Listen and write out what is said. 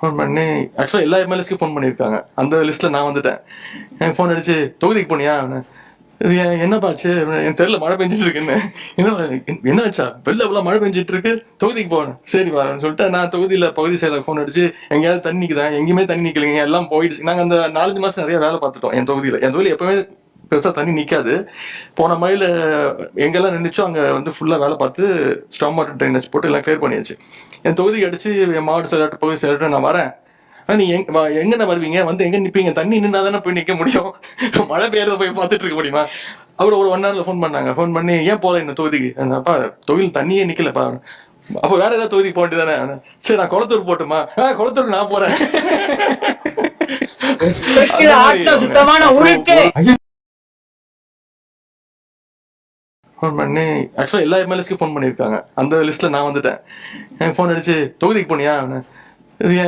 Phone பண்ணி ஆக்சுவலாக எல்லா எம்எல்ஏஸ்க்கும் ஃபோன் பண்ணியிருக்காங்க. அந்த லிஸ்ட்டில் நான் வந்துட்டேன். எனக்கு ஃபோன் அடிச்சு தொகுதிக்கு போனியா? அவனு இது ஏன் என்னப்பா ஆச்சு? என் தெருல மழை பெஞ்சிட்டு இருக்குன்னு என்ன என்ன ஆச்சா? வெளில இவ்வளோ மழை பெஞ்சிட்டு இருக்கு தொகுதிக்கு போனேன் சரி வரேன்னு சொல்லிட்டு நான் தொகுதியில் பகுதி செயலர் ஃபோன் அடிச்சு எங்கேயாவது தண்ணி நிற்குதான் எங்கேயுமே தண்ணி நிற்கலைங்க எல்லாம் போயிடுச்சு. நாங்கள் அந்த நாலஞ்சு மாதம் நிறைய வேலை பார்த்துட்டோம் என் தொகுதியில். என் தொகுதியில் எப்பவுமே பெருசாக தண்ணி நிற்காது போன மழையில் எங்கெல்லாம் நின்றுச்சோ அங்கே வந்து ஃபுல்லாக வேலை பார்த்து ஸ்டாம் வாட்டர் ட்ரைனேஜ் போட்டு எல்லாம் கிளியர் பண்ணியாச்சு. என் தொகுதிக்கு அடிச்சு என் மாவட்ட செயலாளர் பகுதி செயலாளர் நான் வரேன். ஆனா நீ எங்க வா- எங்கண்ணா வருவீங்க? வந்து எங்க நிப்பீங்க? தண்ணி நின்னா தானே போய் நிக்க முடியும்? மழை பெய்யறத போய் பார்த்துட்டு இருக்க முடியுமா? அவர் ஒரு ஒன் ஹவர்ல ஃபோன் பண்ணாங்க. ஃபோன் பண்ணி ஏன் போல இந்த தொகுதிக்கு? அப்பா தொகுதியில் தண்ணியே நிக்கலப்பா அப்போ வேற ஏதாவது தொகுதிக்கு போக வேண்டியதானே? சரி நான் குளத்தூர் போட்டுமா? ஆ குளத்தூர் நான் போறேன். சுத்தமான உருட்டு ஃபோன் பண்ணி ஆக்சுவலாக எல்லா எம்எல்ஏஸ்க்கும் ஃபோன் பண்ணியிருக்காங்க. அந்த லிஸ்ட்டில் நான் வந்துட்டேன். எனக்கு ஃபோன் அடிச்சு தொகுதிக்கு போனியா? அவனு